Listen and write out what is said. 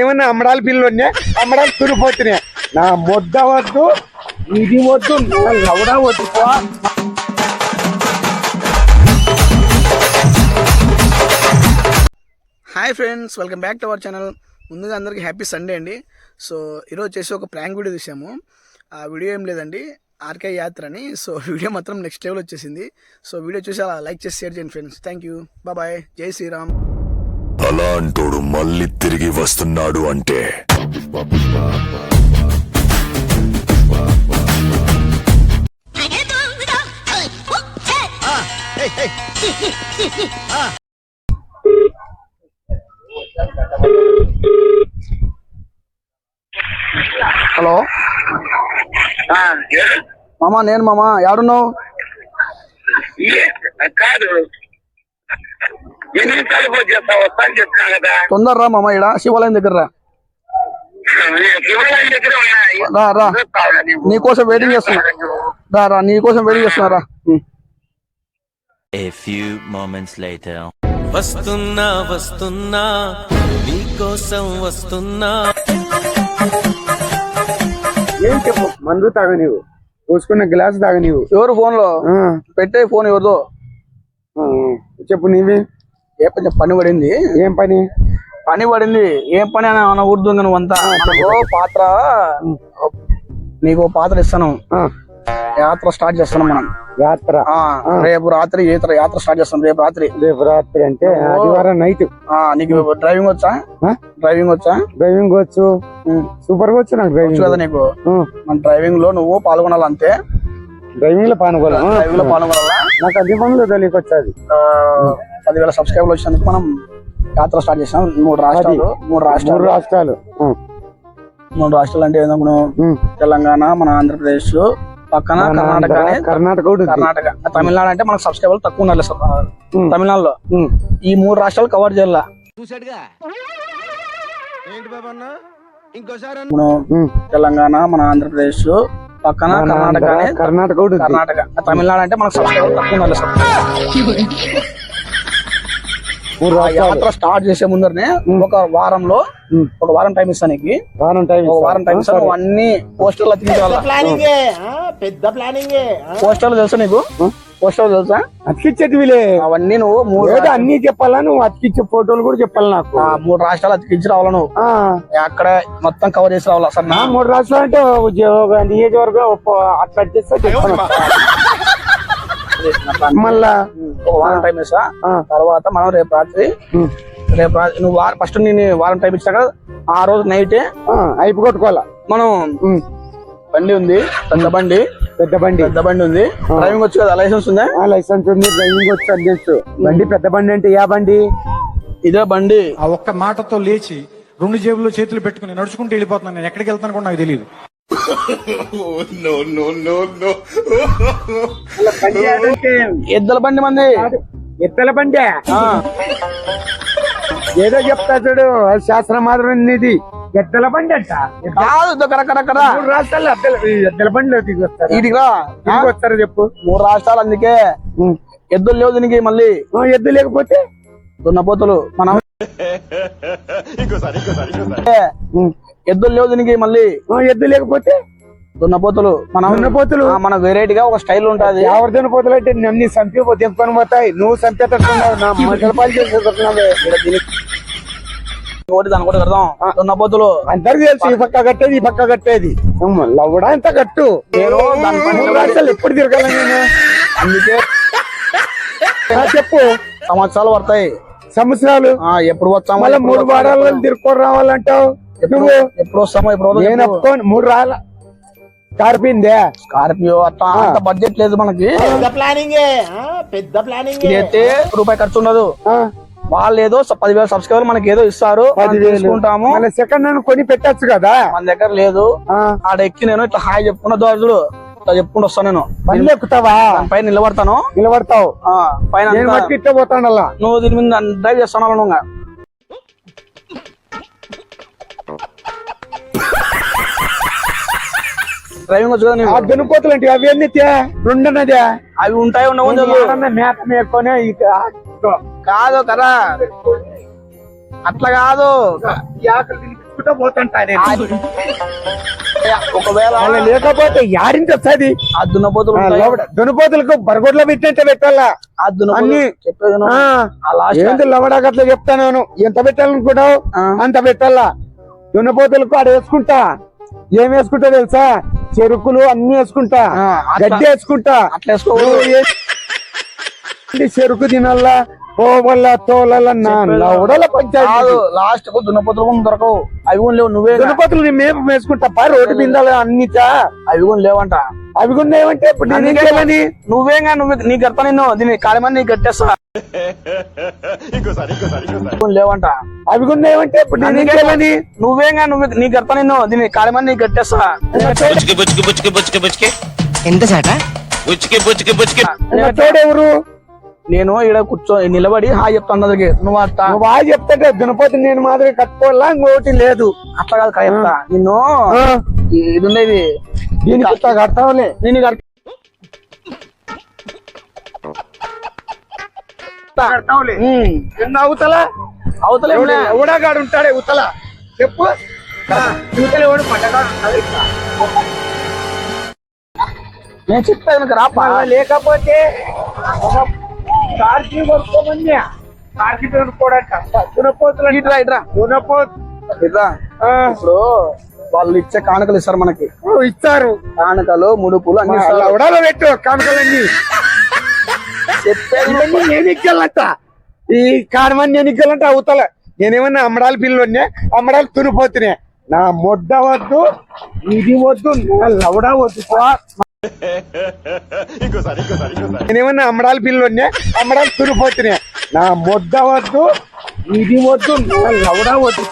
ఏమన్నా అమ్మడాలు పిల్లలు ఉన్నాయి? అమ్మడాలు తురిపోతున్నాయి. నా ముద్ద వద్దు ఇది వద్దు నా లవడా వద్దు hi friends welcome back to our channel. ముందుగా అందరికీ హ్యాపీ సండే అండి. సో ఈరోజు వచ్చేసి ఒక ప్రాంక్ వీడియో తీసాము. ఆ వీడియో ఏం లేదండి ఆర్కే యాత్ర అని. సో వీడియో మాత్రం నెక్స్ట్ లెవెల్ వచ్చేసింది. సో వీడియో చూసి అలా లైక్ చేసి షేర్ చేయండి ఫ్రెండ్స్. థ్యాంక్ యూ బాయ్ జై శ్రీరామ్. అలాంటోడు మళ్ళీ తిరిగి వస్తున్నాడు అంటే. హలో? మామా నేను మామా యాడున్నావు? కాదు కదా తొందర రా మామా ఇక్కడ శివాలయం దగ్గర రా శివాలయం దగ్గర ఉన్నాయి రా రా కావాలా నీవు? నీకోసం వెయిటింగ్ చేస్తున్నా రా రా నీకోసం వెయిటింగ్ చేస్తున్నా రా ఉం. A few moments later. వస్తున్నా వస్తున్నా నీకోసం వస్తున్నా. ఏం చెప్పు? మందు తాగ నీవు. పోసుకున్న గ్లాస్ తాగ నీవు. ఎవరు ఫోన్లో? పెట్టే ఫోన్ ఎవరిదో? చెప్పు నీవి. ఏ పని పని పడింది? ఏం పని? పని పడింది. ఏం పని అని అనకూడదు నువ్వు అంతా. మనకు పాత్ర. నీకు పాత్ర ఇస్తాను. యాత్ర స్టార్ట్ చేస్తున్నాం మనం. యాత్ర. ఆ రేపు రాత్రి యాత్ర యాత్ర స్టార్ట్ చేస్తాం రేపు రాత్రి. రేపు రాత్రి అంటే ఆదివారం నైట్ ఆ నీకు డ్రైవింగ్ వచ్చా? డ్రైవింగ్ వచ్చా? డ్రైవింగ్ వచ్చు. సూపర్గా వచ్చు నాకు డ్రైవింగ్. కదా నీకు? మన డ్రైవింగ్లో నువ్వు పాల్గొనాలి అంతే డ్రైవింగ్లో ఆ, డ్రైవింగ్లో పాల్గొనాలా? నాకు అన్ని పనులు తెలియకొచ్చాది ఆ, పదివేల సబ్స్క్రైబర్లు వచ్చినందుకు మనం యాత్ర స్టార్ట్ చేసాం మూడు రాష్ట్రాలు మూడు మూడు రాష్ట్రాలు రాష్ట్రాలు మూడు రాష్ట్రాలు అంటే ఏదో. తెలంగాణ మన ఆంధ్రప్రదేశ్ పక్కన కర్ణాటక కర్ణాటక. కర్ణాటక తమిళనాడు అంటే మనకు సబ్స్క్రైబర్లు తక్కువ. ఉమ్. తమిళనాడులో. ఈ మూడు రాష్ట్రాలు కవర్ చేయాల మనం ఉమ్. తెలంగాణ మన ఆంధ్రప్రదేశ్ పక్కన కర్ణాటక కర్ణాటక. కర్ణాటక. తమిళనాడు అంటే మనకు తక్కువ రాష్ట్రాలు. యాత్ర స్టార్ట్ చేసే ముందరనే ఒక వారంలో. ఒక వారం టైం ఇస్తాను నీకు. వారం టైం వారం టైం ఇస్తాను. అన్ని పోస్టర్లు అతికించాలి పోస్టర్లు తెలుసా నీకు? పోస్టర్లు తెలుసా? అతికిచ్చేటివిలే. అవన్నీ నువ్వు మూడు ఏదో అన్ని చెప్పాలా నువ్వు? అతికిచ్చే ఫోటోలు కూడా చెప్పాలి నాకు. ఆ మూడు రాష్ట్రాలు అతికించి రావాలి నువ్వు? అక్కడ మొత్తం కవర్ చేసి రావాలా సార్ నా మూడు రాష్ట్రాలు అంటే ఉద్యోగ- నియోజకవర్గం అట్లా చేస్తే మళ్ళా? ఒక వారం టైం ఇస్తా ఆ. తర్వాత మనం రేపు రాత్రి ఉమ్. రేపు రాత్రి నువ్వు వారం ఫస్ట్ నేను వారం టైం ఇచ్చాక ఆ రోజు నైటే ఆ, అయిపు కొట్టుకోవాలా మనం ఉమ్. బండి ఉంది పెద్ద బండి. పెద్ద బండి. పెద్ద బండి ఉంది. డ్రైవింగ్ వచ్చు కదా? లైసెన్స్ ఉందా? ఆ లైసెన్స్ ఉంది. డ్రైవింగ్ వచ్చి అడ్డేచ్చు బండి పెద్ద బండి అంటే యా బండి? ఇదే బండి. ఆ ఒక్క మాటతో లేచి రెండు జేబుల్లో చేతులు పెట్టుకుని నడుచుకుంటూ వెళ్ళిపోతున్నాను నేను. ఎక్కడికి వెళ్తాను కూడా నాకు తెలియదు ఎద్దల బండి మంది. ఎత్తల బండి? ఆ, ఏదో చెప్తా చూడు శాస్త్రం మాత్రం ఇది ఎద్దల బండి అంట. కాదు మూడు రాష్ట్రాలు ఎద్దల ఈ ఎద్దల బండి దిగి వస్తారు చెప్పు? మూడు రాష్ట్రాలు అందుకే. ఎద్దులు లేవు దీనికి మళ్ళీ. ఆ, ఎద్దు లేకపోతే? దున్నపోతులు మనం. ఎద్దులు లేవు దీనికి మళ్ళీ. ఆ, ఎద్దు లేకపోతే? దున్నపోతులు మనం దున్నపోతులు? ఆ, మన వెరైటీగా ఒక స్టైల్ ఉంటది. ఎవరి దున్నపోతులు అంటే నన్ను చంపి తెంపుకొని పోతాయి. నువ్వు చంపేటట్టున్నావు నా పాలు ఒకటి దాని కూడా కడదాం. దున్నపోతులు అందరికి తెలుసు ఈ పక్క కట్టేది ఈ పక్క కట్టేది. లవ్వడా ఎంత కట్టు? రాష్ట్రాలు ఎప్పుడు తిరగాల నేను? అందుకే చెప్పు. సంవత్సరాలు పడతాయి. సంవత్సరాలు? ఆ ఎప్పుడు వచ్చామో మళ్ళీ మూడు ఎప్పుడు- తిరుక్కొని రావాలంటావు? ఎప్పుడు నువ్వు? ఎప్పుడు వస్తామో ఎప్పుడు నేను మూడు రాల. కార్పిందే స్కార్పియో అట్లా అంత బడ్జెట్ లేదు మనకి. ఇదైతే రూపాయి ఖర్చు ఉండదు. వాళ్ళు ఏదో పదివేల సబ్స్క్రైబర్ మనకి ఏదో ఇస్తారు. తీసుకుంటాము. సెకండ్ హ్యాండ్ కొని పెట్టచ్చు కదా? మన దగ్గర లేదు. ఆడ ఎక్కి నేను ఇట్లా హాయ్ చెప్పుకున్న దోజుడు చెప్పుకుంటూ వస్తాను నేను. బండి ఎక్కుతావా? పైన నిలబడతాను. నిలబడతావు. ఆ, పైన ఇట్ట పోతాడల్లా నువ్వు దీని మీద డ్రైవ్ చేస్తాను నువ్వు. డ్రైవింగ్ వచ్చు కదా ఆ అంటే అవి ఎన్ని రెండున్నదే అవి ఉంటాయి ఉండవు మేత మేపుకొని ఇక కాదు కదా. అట్లా కాదు. నేను ఒకవేళ లేకపోతే యాడింటి వస్తుంది? ఆ దున్నపోతులు ఉంటాయి. దునపోతులకు బరగొడ్ల పెట్టినట్టే పెట్టాలా? ఆ అన్ని చెప్పేది లవడాకట్లా చెప్తాను ఎంత పెట్టాలనుకుంటావు. అంత పెట్టాలా? దున్నపోతులకు ఆడ వేసుకుంటా. ఏం వేసుకుంటా తెలుసా? చెరుకులు అన్ని వేసుకుంటా. గడ్డి వేసుకుంటా. చెరుకు తినల్లా నా కాదు. పంచాయతీ. లాస్ట్కు దొరకవు. అవి కూడా లేవు నువ్వే దున్నపోతులు నీ మేపు వేసుకుంటా పా రోడ్డు బిందాలు అన్నిచా అవి కూడా లేవంట. అవి కూడా ఏమంటే ఇప్పుడు నేను నువ్వేగా నువ్వు నీకు గడతా నిన్ను దీన్ని కాలమని నీకు కట్టేస్తా లేవంట. అవి కూడా ఏమంటే ఇప్పుడు నేను నువ్వేగా నువ్వు గడతా నిన్ను దీన్ని కాలమని నీకు కట్టేస్తా బుచ్చికి బుచ్చికి బుచ్చికి బుచ్చికి బుచ్చికి. ఎంత చాట? బుచ్చికి బుచ్చికి బుచ్చికి. ఇంకా తోడెవరు? నేను ఇక్కడ కూర్చో నిలబడి హాయ్ చెప్తాను అందరికి నువ్వు అత్త. నువ్వు బాగా చెప్తాంటే దునపోతే నేను మాదిరి కట్టుకోవాలా? ఇంకోటి లేదు. అట్లా కాదు కరెక్టా నిన్ను ఇది ఉండేది. దీనికి ఇట్లా కడతావులే. నేను కడతా. కడతావులే. ఎన్న అవుతలా? అవతలేములే ఎవడాగాడు ఉంటాడే ఉతల? చెప్పు. యువతల ఎవడు పట్టగాడు. నేను చెప్పేది నీకు రాపా. లేకపోతే కార్తీ కొనుక్కోమని కార్తీ కొనుక్కోడట దునపోతులు ఇట్రా ఇట్రా దునపోతు ఇట్రా ఆ, ఇప్పుడు వాళ్ళు ఇచ్చే కానుకలు ఇస్తారు మనకి. ఇస్తారు. కానుకలు ముడుపులు అన్ని పెట్టు కానుకలన్నీ. చెప్పేది ఇవన్నీ నేను ఎక్కాలంట? ఈ కాడమని నేను ఎక్కాలంట? అవతల నేనేమన్నా అమ్మడాల పిల్లలు అమ్మడాలు తునిపోతున్నా నా మొడ్డ వద్దు ఇది వద్దు నా లవడా వద్దు. నేనేమన్నా అమ్మడాలు పిల్లలు అమ్మడాలు తురిపోతున్నాయి నా మొద్ద వద్దు ఇది వద్దు నా లవడా వద్దు